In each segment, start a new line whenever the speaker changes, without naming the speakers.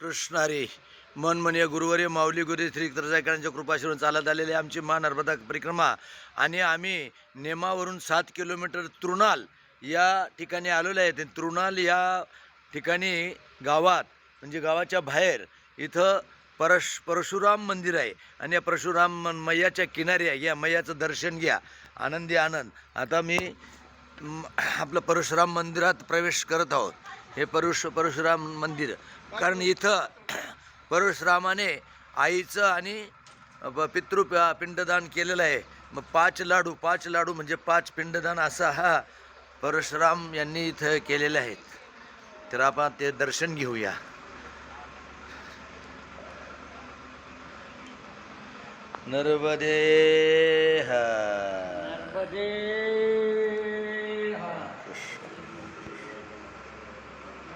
कृष्णारी मन म्हणे माऊली गुरु श्री तरजायकरांच्या कृपाशिरून चालत आलेली आमची मा नर्मदा परिक्रमा. आणि आम्ही नेमावरून सात किलोमीटर तृणाल या ठिकाणी आलेलो आहेत तृणाल या ठिकाणी गावात म्हणजे गावाच्या बाहेर इथं परश परशुराम मंदिर आहे. आणि या परशुराम मन- मैयाच्या किनारी आहे. या मैयाचं दर्शन घ्या. आनंदी आनंद. आता मी आपलं परशुराम मंदिरात प्रवेश करत आहोत. हे परशु परशुराम मंदिर. कारण इथं परशुरामाने आईचं आणि पितृ पिंडदान केलेलं आहे. मग पाच लाडू पाच लाडू म्हणजे पाच पिंडदान असा हा परशुराम यांनी इथं केलेले आहेत. तर आपण ते दर्शन घेऊया. नर्मदे हा.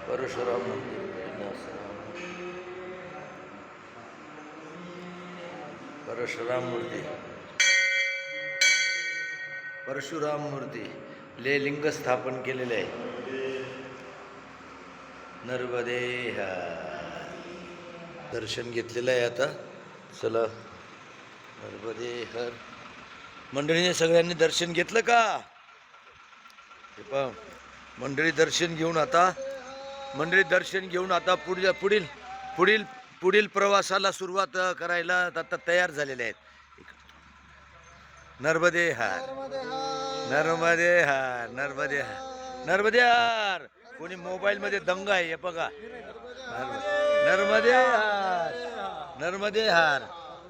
परशुराम मंदिर परशुराम मूर्ती. परशुराम मूर्ती. ले लिंग स्थापन केलेले आहे. नर्मदे दर्शन घेतलेलं आहे आता. चला. नर्मदे हर मंडळीने सगळ्यांनी दर्शन घेतलं का? हे पहा. मंडळी दर्शन घेऊन आता मंडळी दर्शन घेऊन आता पुढच्या पुढील पुढील पुढील प्रवासाला सुरुवात करायला आता तयार झालेले आहेत. नर्मदे हार. नर्मदे हार नर्मदे हार. नर्मदे हार. कोणी मोबाईल मध्ये दंग आहे हे बघा. नर्मदे हार. नर्मदे हार.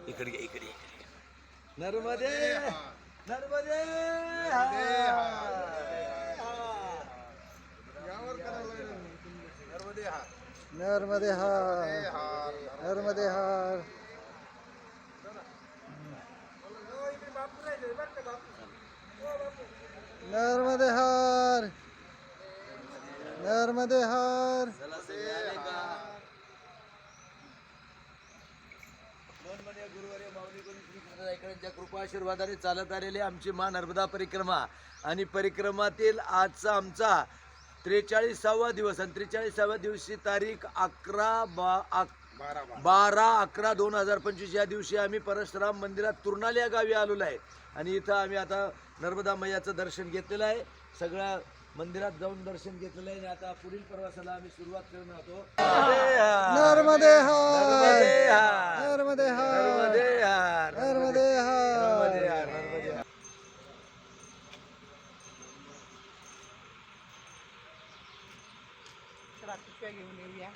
इकडे इकडे इकडे नर्मदे नर्मदे हार.
नर्मदे हार. नर्मदे हार. नर्मदे हार. नर्मदे हार.
कृपा आशीर्वादाने चालत आलेली आमची मा नर्मदा परिक्रमा. आणि परिक्रमातील आजचा आमचा त्रेचाळीसावा दिवस आणि त्रेचाळीसाव्या दिवशी तारीख अकरा बा अक- बारा अकरा दोन हजार पंचवीस या दिवशी आम्ही परशुराम मंदिरात तुर्नाल या गावी आलेलो आहे. आणि इथं आम्ही आता नर्मदा मैयाचं दर्शन घेतलेलं आहे. सगळ्या मंदिरात जाऊन दर्शन घेतलेलं आहे आणि आता पुढील प्रवासाला आम्ही सुरुवात करणार आहोत.
नर्मदे नर्मदे.
नर्मदे रात्रीच्या
घेऊन येऊया.